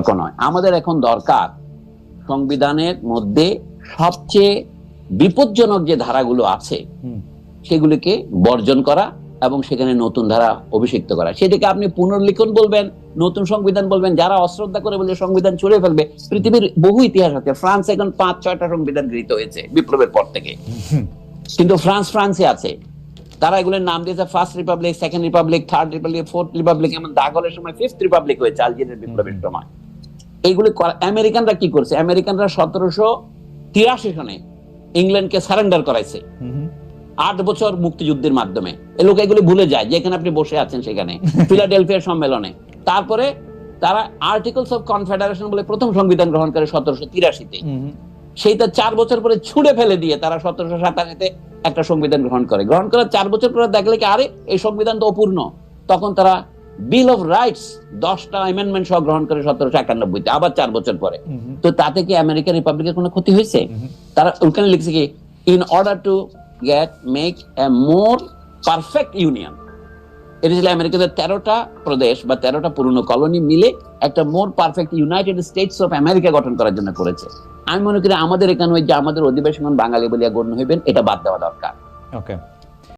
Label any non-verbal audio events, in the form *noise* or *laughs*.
বিতর্ক নয়। আমাদের এখন দরকার সংবিধানের মধ্যে সবচেয়ে বিপজ্জনক যে ধারাগুলো আছে সেগুলিকে বর্জন করা এবং সেখানে নতুন ধারা অভিষিক্ত করা। সেটাকে আপনি পুনর্লিখন বলবেন নতুন সংবিধান বলবেন যারা অশ্রদ্ধা করে বলে সংবিধান ছুড়ে ফেলবে পৃথিবীর বহু ইতিহাস আছে। ফ্রান্স এখন পাঁচ ছয়টা সংবিধান গৃহীত হয়েছে বিপ্লবের পর থেকে। কিন্তু ফ্রান্স ফ্রান্সে আছে। তারা এগুলোর নাম দিয়েছে first republic second republic third republic fourth republic এমন দাগলের সময় ফিফথ রিপাবলিক হয়েছে আলজেরিয়ার বিপ্লবের সময়। এইগুলি আমেরিকানরা কি করছে? আমেরিকানরা সতেরোশো তিরাশি সনে ইংল্যান্ডকে সারেন্ডার করাইছে। আট বছর মুক্তিযুদ্ধের মাধ্যমে। এ লোক এগুলি ভুলে যায় যেখানে আপনি বসে আছেন সেখানে *laughs* ফিলাডেলফিয়া সম্মেলনে। তারপরে তারা আর্টিকেলস অফ কনফেডারেশন বলে প্রথম সংবিধান গ্রহণ করে সতেরোশো তিরাশিতে। সেইটা চার বছর পরে ছুড়ে ফেলে দিয়ে তারা সতেরোশো সাতাশিতে একটা সংবিধান গ্রহণ করে। গ্রহণ করার চার বছর পরে দেখলে কি আরে এই সংবিধান তো অপূর্ণ। তখন তারা বিল অফ রাইটস দশটা অ্যামেন্ডমেন্ট সহ গ্রহণ করে সতেরোশো একানব্বইতে আবার চার বছর পরে। তো তাতে কি আমেরিকান রিপাবলিকের কোনো ক্ষতি হয়েছে? তারা ওখানে লিখছে কি in order to get make a more perfect union এটা ছিল আমেরিকাদের তেরোটা প্রদেশ বা তেরোটা পুরনো কলোনি মিলে একটা more perfect United States of America গঠন করার জন্য করেছে। আমি মনে করি আমাদের এখানে ওই যে আমাদের অধিবেশন বাঙালি বলিয়া গণ্য হইবেন এটা বাদ দেওয়া দরকার। ওকে